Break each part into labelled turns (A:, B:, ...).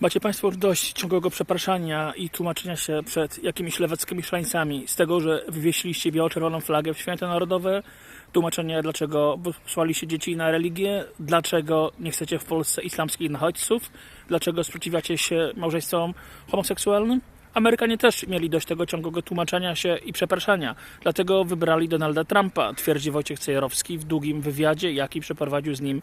A: Macie Państwo dość ciągłego przepraszania i tłumaczenia się przed jakimiś lewackimi szaleńcami z tego, że wywiesiliście biało-czerwoną flagę w święta narodowe, tłumaczenie dlaczego posłaliście dzieci na religię, dlaczego nie chcecie w Polsce islamskich nachodźców, dlaczego sprzeciwiacie się małżeństwom homoseksualnym. Amerykanie też mieli dość tego ciągłego tłumaczenia się i przepraszania, dlatego wybrali Donalda Trumpa, twierdzi Wojciech Cejerowski w długim wywiadzie, jaki przeprowadził z nim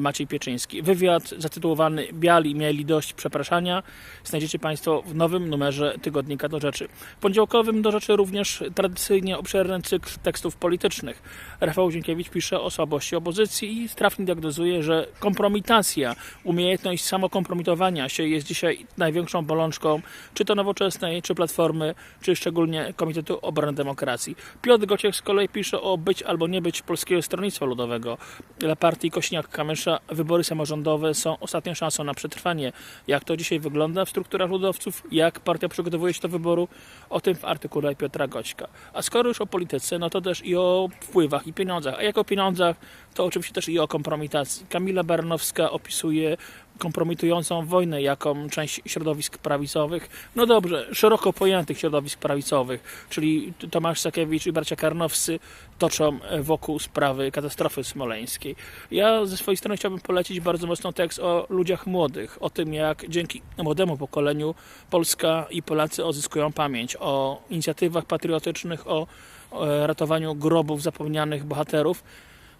A: Maciej Pieczyński. Wywiad zatytułowany Biali mieli dość przepraszania znajdziecie Państwo w nowym numerze Tygodnika do Rzeczy. W poniedziałkowym do Rzeczy również tradycyjnie obszerny cykl tekstów politycznych. Rafał Dziękiewicz pisze o słabości opozycji i trafnie diagnozuje, że kompromitacja, umiejętność samokompromitowania się jest dzisiaj największą bolączką czy to Nowoczesnej, czy Platformy, czy szczególnie Komitetu Obrony Demokracji. Piotr Gociek z kolei pisze o być albo nie być Polskiego Stronnictwa Ludowego. Dla partii Kośniak-Kamysza wybory samorządowe są ostatnią szansą na przetrwanie. Jak to dzisiaj wygląda w strukturach ludowców? Jak partia przygotowuje się do wyboru? O tym w artykule Piotra Goćka. A skoro już o polityce, no to też i o wpływach i pieniądzach. A jak o pieniądzach, to oczywiście też i o kompromitacji. Kamila Baranowska opisuje kompromitującą wojnę, jaką część środowisk prawicowych, no dobrze, szeroko pojętych środowisk prawicowych, czyli Tomasz Sakiewicz i bracia Karnowscy toczą wokół sprawy katastrofy smoleńskiej. Ja ze swojej strony chciałbym polecić bardzo mocno tekst o ludziach młodych, o tym jak dzięki młodemu pokoleniu Polska i Polacy odzyskują pamięć, o inicjatywach patriotycznych, o, o ratowaniu grobów zapomnianych bohaterów.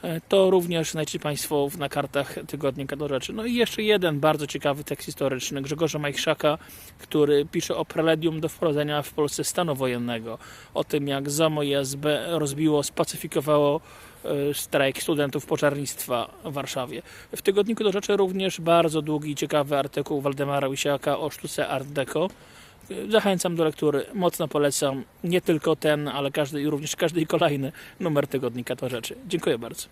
A: E, To również znajdziecie Państwo na kartach Tygodnika do Rzeczy. No i jeszcze jeden bardzo ciekawy tekst historyczny Grzegorza Majchrzaka, który pisze o preledium do wprowadzenia w Polsce stanu wojennego. O tym, jak ZOMO i SB rozbiło, spacyfikowało e, strajk studentów poczarnictwa w Warszawie. W Tygodniku do Rzeczy również bardzo długi i ciekawy artykuł Waldemara Łysiaka o sztuce Art Deco. Zachęcam do lektury, mocno polecam nie tylko ten, ale każdy, również każdy i kolejny numer Tygodnika do Rzeczy. Dziękuję bardzo.